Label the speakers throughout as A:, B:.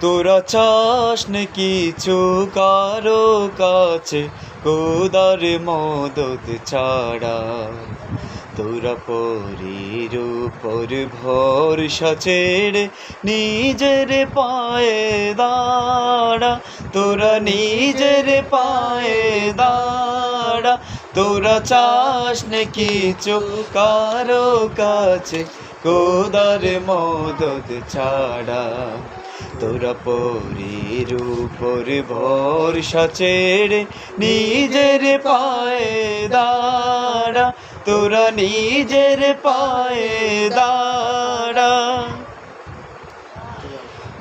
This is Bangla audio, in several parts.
A: তোরা চাস নে কিছু কারও কাছে, কোদার মদত ছাড়া। তোরা পরির উপর ভরসা ছেড়ে নিজের পায়ে দাঁড়া। তোরা নিজের পায়ে দাঁড়া। তোরা চাস নে কিছু কারও কাছে, কোদার মদত ছাড়া। তোরা পরির উপর ভরসা ছেড়ে নিজের পায়ে দাঁড়া। তোরা নিজের পায়ে দাঁড়া।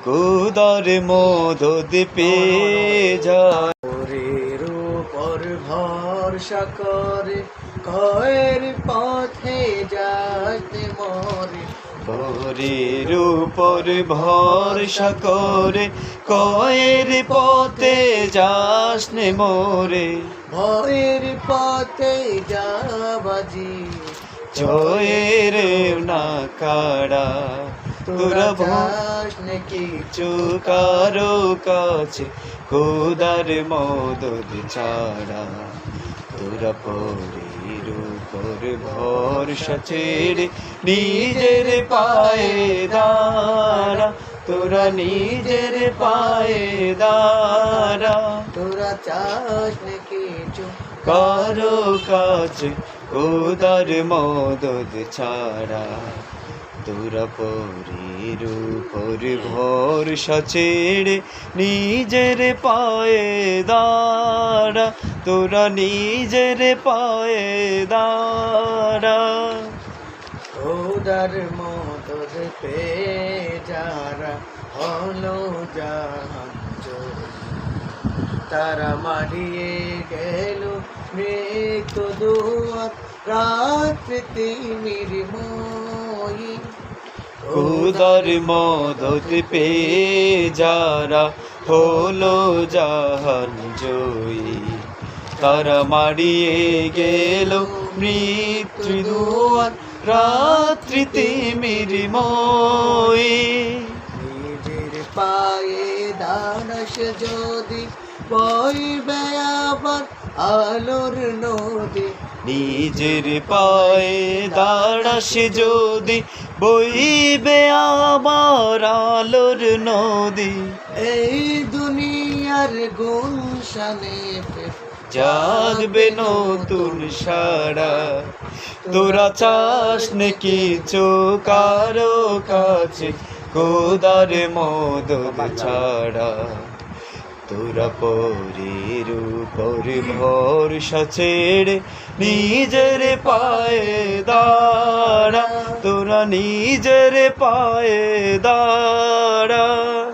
A: কোদার মদত পেয়ে যা
B: ওরের উপর ভরসা করে, কয়ের পথে যাতে মরে
A: পরের উপর ভরসা করে কয়ের পথে যাস নে মোরে।
B: ভয়ের পথে যাবাজি
A: জয়ের না কাড়া তোরা
B: যাস নাকি
A: কিছু কারও কাছে কোদার মদত ছাড়া। তোরা পরের উপর ভরসা ছেড়ে নিজের পায়ে দাঁড়া। তোরা নিজের পায়ে দাঁড়া।
B: তোরা চাস নাকি
A: কারও কাছে কোদার মদত ছাড়া। তোরা পরের উপর ভরসা ছেড়ে নিজের পায়ে দাঁড়া তোরা নিজের পায়ে দাঁড়া
B: ওদার মতো পে যারা হলো জাহান। তারা মারিয়ে গেল মৃত্যু দুয়ার, রাত্রি তিমির মই
A: উদার মদত পে যারা হলো জাহান জয়ী তারা মারিয়ে গেল মৃত্যু দুয়ার রাত্রি তিমির মই
B: নিজের পায়ে দানস যদি বই আবার আলোর নদী
A: নিজের পায়ে দাঁড়াস যদি বইবে আমার আলোর নদী।
B: এই দুনিয়ার গুণ শানে ফের
A: জাগবে নতুন সারা। তোরা চাস নাকি কিছু কারও কাছে কোদার মদত ছাড়া। তোরা পরের উপর ভরসা ছেড়ে নিজের পায়ে দাঁড়া। তোরা নিজের পায়ে দাঁড়া।